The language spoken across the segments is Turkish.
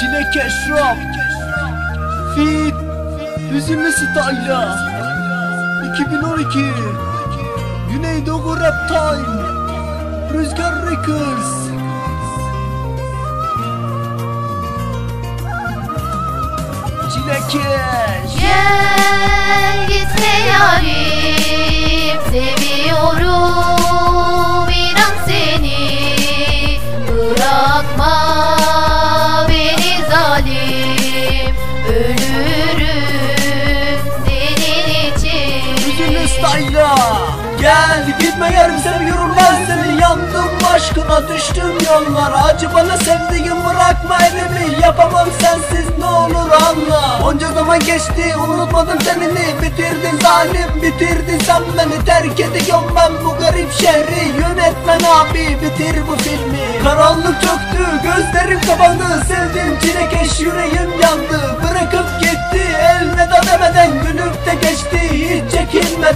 Çilek Eşraf Fit Hüzünlü Style'a 2012 Güneydoğu Rap Time Rüzgar Records. Çilek Gel gitme yarım seviyorum ben seni. Yandım aşkına düştüm yollara. Acı bana sevdiğim bırakma elimi. Yapamam sensiz ne olur anla. Onca zaman geçti unutmadım senini Bitirdin zalim bitirdin sen beni. Terk ediyorum ben bu garip şehri. Yönetmen abi bitir bu filmi. Karanlık çöktü gözlerim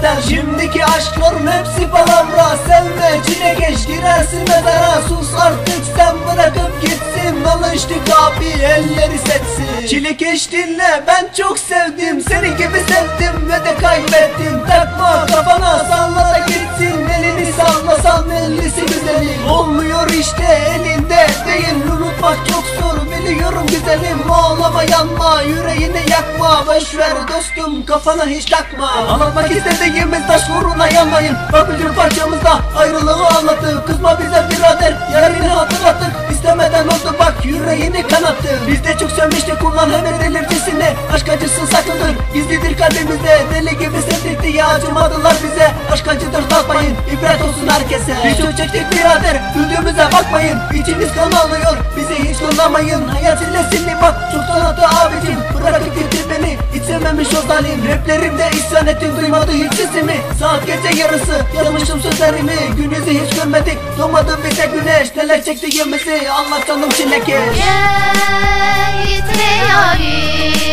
çekinmeden Şimdiki aşkların hepsi palavra Sevme çilekeş girersin mezara. Sus artık sen bırakıp gitsin. Alıştık abi elleri setsin. Çilekeş dinle ben çok sevdim. Seni gibi sevdim ve de kaybettim. Takma kafana salla da gitsin. Elini sallasan ellisi güzelim Olmuyor işte elinde değil. Unutmak çok zor biliyorum güzelim Ağlama yanma yüreğini yakma. Boşver dostum kafana hiç takma. Anlatmak istediğimiz taş uğruna yanmayın. Bak bütün parçamızda ayrılığı anlattı Kızma bize birader yarını hatırlattık. İstemeden oldu bak yüreğini kanattı. Biz de çok sevmiştik kullan hemen delircisini Aşk acısı saklıdır gizlidir kalbimizde Deli gibi sevdik diye acımadılar bize Aşk acıdır tatmayın ibret olsun herkese. Biz çok çektik birader. Güldüğümüze bakmayın. İçiniz kan alıyor bizi hiç yollamayın Hayat sillesini bak. Çok sanatı abicim. Bırakıp gitti beni. Hiç sevmemiş o zalim. Raplerimde isyan ettim. Duymadı hiç sesimi. Saat gece yarısı. Yazmışım sözlerimi. Gün yüzü hiç görmedik. Doğmadı bize güneş. Neler çektiğimizi anlat canım çilekeş Gel gitme yarim